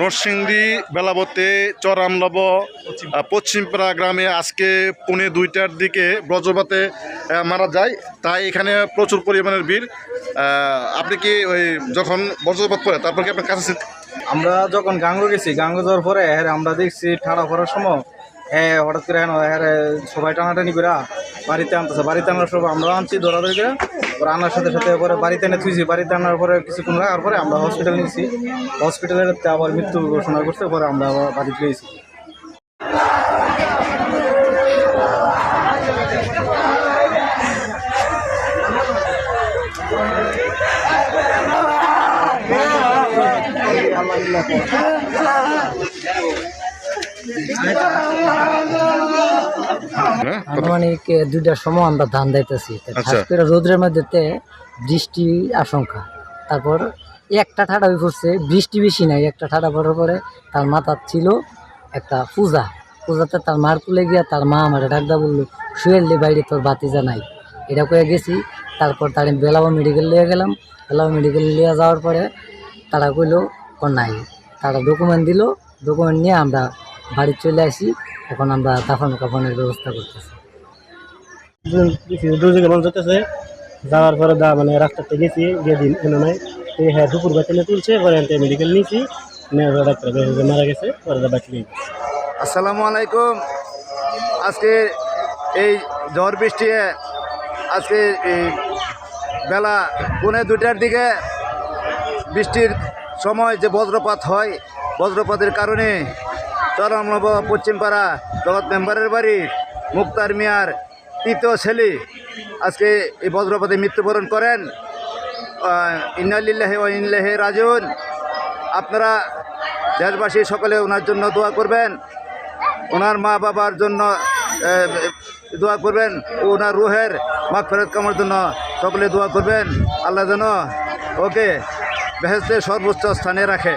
নরসিংদী বেলাবতে চরামলব পশ্চিমপাড়া গ্রামে আজকে পুনে দুইটার দিকে ব্রজপাতে মারা যায়। তাই এখানে প্রচুর পরিমাণের ভিড়। আপনি কি ওই যখন বজ্রপাত পড়ে, তারপর কি আপনার কাছে আমরা যখন গাঙ্গো গেছি, গাঙ্গো যাওয়ার পরে আমরা দেখছি ঠাড়া পড়ার সময় হ্যাঁ হঠাৎ করে হ্যাঁ হ্যাঁ সবাই টানাটানি করে, বাড়িতে আনতেছে, বাড়িতে আনার সময় আমরা আনছি দৌড়াদৌড়ি করে পরে আনার সাথে সাথে পরে বাড়িতে এনে থুইছি, বাড়িতে আনার পরে কিছুক্ষণ রাখার পরে আমরা হসপিটাল নিয়েছি। হসপিটালে আবার মৃত্যু ঘোষণা করছে, পরে আমরা আবার গেছি হ্যাঁ আনুমানিক এ, দুইটার সময় আমরা ধান দিতেছি। আচ্ছা। রোদ্রের মধ্যে বৃষ্টি আশঙ্কা। তারপর একটা ঠাডা হয়ে পড়ছে বৃষ্টি বেশি নাই একটা ঠাডা পড়ার পরে তার মাথার ছিল একটা পূজা। পূজাতে তার মার কুলে গিয়া তার মা আমার ডাকদা বলল শুয়েললি বাইরে তোর বাতিজা নাই। এটা করে গেছি তারপর তার বেলাবা মেডিকেল নিয়ে গেলাম। বেলাবা মেডিকেল নিয়ে যাওয়ার পরে তারা কইলো নাই। তারা ডকুমেন্ট দিল ডকুমেন্ট নিয়ে আমরা বাড়ি চলে আসি এখন আমরা দাফন কাফনের ব্যবস্থা করতেছি। দুর্যোগে মানুষ যেতেছে যাওয়ার পরে দা মানে রাস্তাতে গেছি গিয়ে দিন এনে নাই। এই হ্যাঁ দুপুর বেতনে তুলছে পরে আনতে মেডিকেল নিয়েছি পরে ডাক্তার মারা গেছে পরে বাঁচিয়ে নিয়ে আসসালামু আলাইকুম। আজকে এই ঝড় বৃষ্টি আজকে এই বেলা পৌনে দুটার দিকে বৃষ্টির সময় যে বজ্রপাত হয় বজ্রপাতের কারণে চরমনব পশ্চিমপাড়া জগৎ মেম্বারের বাড়ি, মুক্তার মিয়ার তৃতীয় ছেলে। আজকে এই বজ্রপাতে মৃত্যুবরণ করেন। ইন্নালিল্লাহে ও ইন্লাহে রাজুন আপনারা দেশবাসী সকলে ওনার জন্য দোয়া করবেন। ওনার মা বাবার জন্য দোয়া করবেন। ওনার রুহের মাগ ফেরত কামার জন্য সকলে দোয়া করবেন। আল্লাহ যেন ওকে বেহেস্তে সর্বোচ্চ স্থানে রাখে।